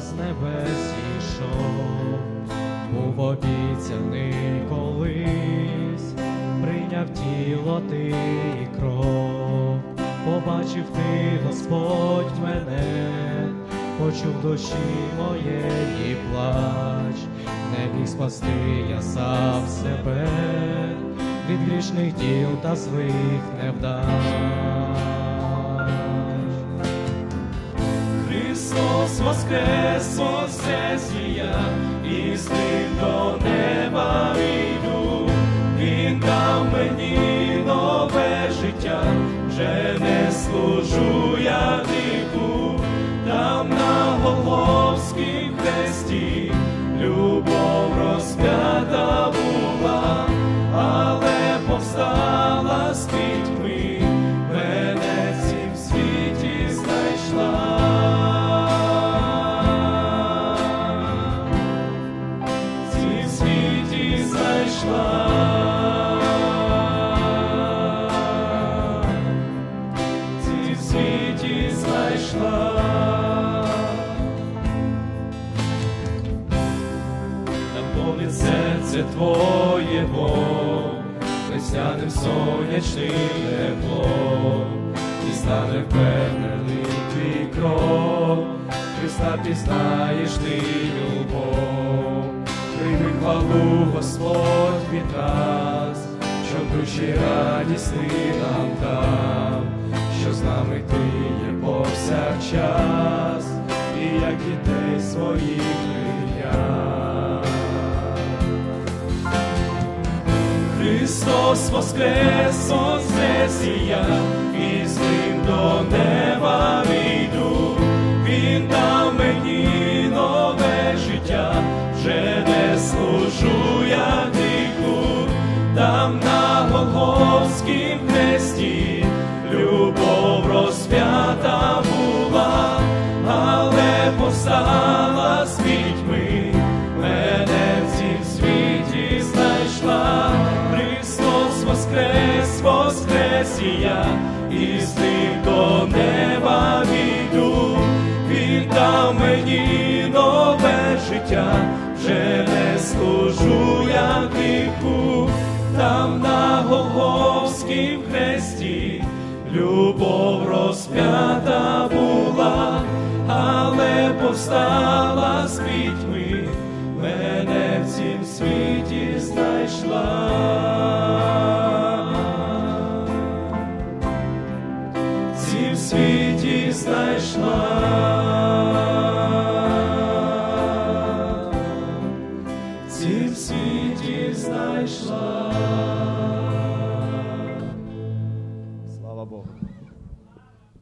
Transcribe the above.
з небес ішов, був обіцяний колись, прийняв тіло ти і кров, побачив ти, Господь мене, почув душі моєї плач, не міг спасти я сам себе від грішних діл та злих невдач. Воскрес, воскрес і я, і з ним до неба йду. Він дав мені нове життя, вже не служу В світі знайшла. наповнить серце твоє Бог, весняним сонячним теплом, і стане впевнений твій крок, Христа пізнаєш ти любов, прийми хвалу Господь від що душі радість ти нам дав, що з нами ти є повсякчас, і як дітей своїх прийняв. Христос воскрес, воскрес і я, і з ним до неба воскрес і з ним до неба війду. Він дав мені нове життя, вже не служу я гріху, там на Голгофськім хресті любов розп'ята була, але повстала з пітьми, мене в цім світі знайшла. В цім світі знайшла.